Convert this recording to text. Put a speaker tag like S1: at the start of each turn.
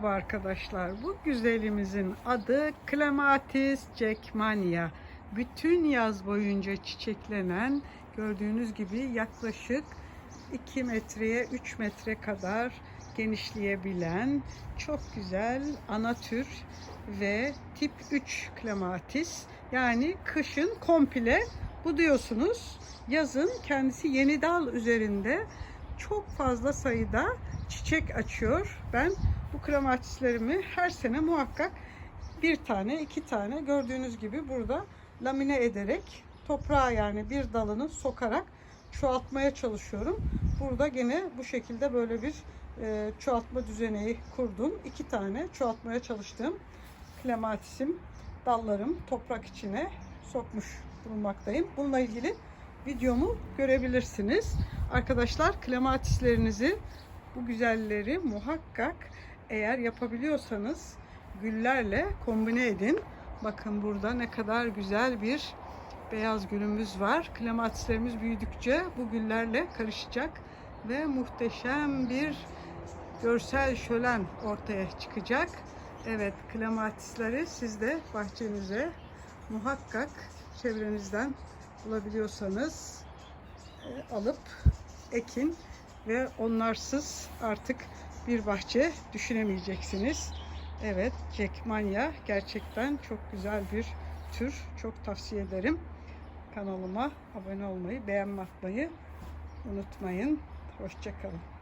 S1: Merhaba Arkadaşlar bu güzelimizin adı Clematis jackmania. Bütün yaz boyunca çiçeklenen gördüğünüz gibi yaklaşık 2 metreye 3 metre kadar genişleyebilen çok güzel ana tür ve tip 3 klematis. Yani kışın komple bu diyorsunuz. Yazın kendisi yeni dal üzerinde çok fazla sayıda çiçek açıyor. Ben bu klematislerimi her sene muhakkak bir tane, iki tane gördüğünüz gibi burada lamine ederek toprağa yani bir dalını sokarak çoğaltmaya çalışıyorum. Burada gene bu şekilde böyle bir e, çoğaltma düzeneği kurdum. İki tane çoğaltmaya çalıştığım klematisim, dallarım toprak içine sokmuş bulunmaktayım. Bununla ilgili videomu görebilirsiniz. Arkadaşlar klematislerinizi bu güzelleri muhakkak eğer yapabiliyorsanız güllerle kombine edin. Bakın burada ne kadar güzel bir beyaz gülümüz var. Klematislerimiz büyüdükçe bu güllerle karışacak ve muhteşem bir görsel şölen ortaya çıkacak. Evet, klematisleri siz de bahçenize muhakkak çevrenizden bulabiliyorsanız e, alıp ekin ve onlarsız artık bir bahçe düşünemeyeceksiniz. Evet, Jackmania gerçekten çok güzel bir tür. Çok tavsiye ederim. Kanalıma abone olmayı, beğenme atmayı unutmayın. Hoşçakalın.